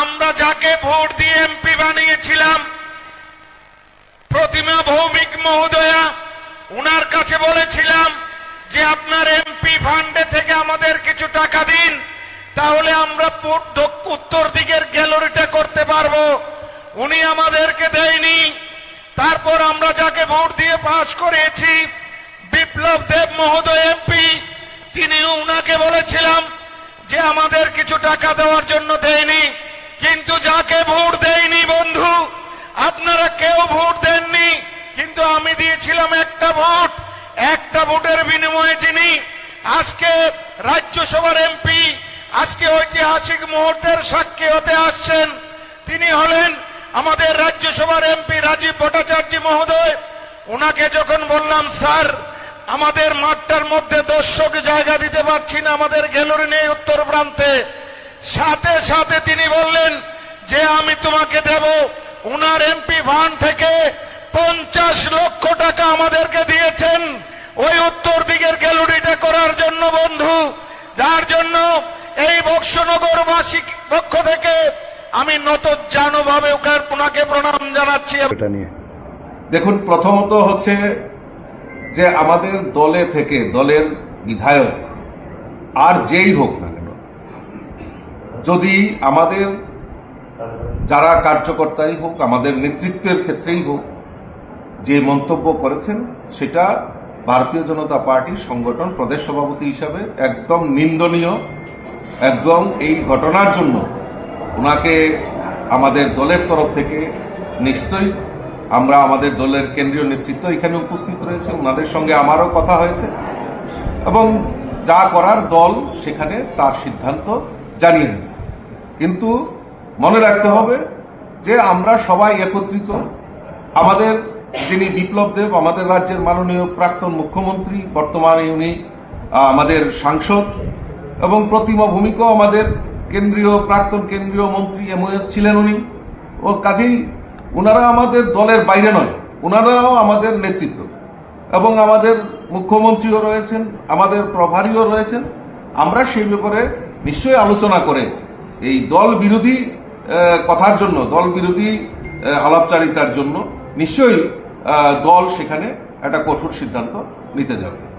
আমরা যাকে ভোট দিয়ে এমপি বানিয়েছিলাম, প্রতিমা ভৌমিক মহোদয়া, উনার কাছে বলেছিলাম যে আপনার এমপি ফান্ডে থেকে আমাদের কিছু টাকা দিন, তাহলে আমরা উত্তর দিকের গ্যালারিটা করতে পারব। উনি আমাদেরকে দেয়নি। তারপর আমরা যাকে ভোট দিয়ে পাশ করিয়েছি বিপ্লব দেব মহোদয় এমপি তিনি উনাকে বলেছিলাম যে আমাদের কিছু টাকা দেওয়ার জন্য দেয়নি কিন্তু যাকে ভোট দেয়নি বন্ধু আপনারা কেউ ভোট দেননি কিন্তু আমি দিয়েছিলাম একটা ভোট, একটা ভোটের বিনিময়ে যিনি আজকে রাজ্যসভার এমপি, আজকে ঐতিহাসিক মুহূর্তের সাক্ষী হতে আসছেন, তিনি হলেন আমাদের রাজ্যসভার এমপি রাজীব ভট্টাচার্য মহোদয়। ওনাকে যখন বললাম, স্যার, আমাদের মাঠটার মধ্যে দর্শক জায়গা দিতে পারছি না, আমাদের গ্যালারি নেই উত্তর প্রান্তে। সাথে সাথে তিনি বললেন, যে আমি তোমাকে দেব। ওনার এমপি ভান থেকে পঞ্চাশ লক্ষ আমাদেরকে দিয়েছেন। ওই উত্তর দিকের গ্যালারিটা করার জন্য বন্ধু। যার জন্য এই বক্সনগরবাসী পক্ষ থেকে আমি নত জানুভাবে ওনাকে প্রণাম জানাচ্ছি। এটা নিয়ে। দেখুন, প্রথমত হচ্ছে যে আমাদের দলে থেকে দলের বিধায়ক, আর যেই হোক না কেন, যদি আমাদের যারা কার্যকর্তাই হোক, আমাদের নেতৃত্বের ক্ষেত্রেই হোক যে মন্তব্য করেছেন, সেটা ভারতীয় জনতা পার্টির সংগঠন প্রদেশ সভাপতি হিসাবে একদম নিন্দনীয়, একদম এই ঘটনার জন্য ওনাকে আমাদের দলের তরফ থেকে নিশ্চয়ই আমরা আমাদের দলের কেন্দ্রীয় নেতৃত্ব এখানে উপস্থিত রয়েছে, ওনাদের সঙ্গে আমারও কথা হয়েছে এবং যা করার দল সেখানে তার সিদ্ধান্ত জানিয়ে দেবে। কিন্তু মনে রাখতে হবে যে আমরা সবাই একত্রিত, আমাদের যিনি বিপ্লব দেব, আমাদের রাজ্যের মাননীয় প্রাক্তন মুখ্যমন্ত্রী, বর্তমানে উনি আমাদের সাংসদ এবং প্রতিমা ভূমিকাও আমাদের কেন্দ্রীয়, প্রাক্তন কেন্দ্রীয় মন্ত্রী এমওএস ছিলেন উনি। ও কাজেই ওনারা আমাদের দলের বাইরে নয় ওনারাও আমাদের নেতৃত্ব। এবং আমাদের মুখ্যমন্ত্রীও রয়েছেন, আমাদের প্রভারীও রয়েছেন। আমরা সেই ব্যাপারে নিশ্চয়ই আলোচনা করে এই দল বিরোধী কথার জন্য, দল বিরোধী আলাপচারিতার জন্য নিশ্চয়ই দল সেখানে একটা কঠোর সিদ্ধান্ত নিতে যাবে।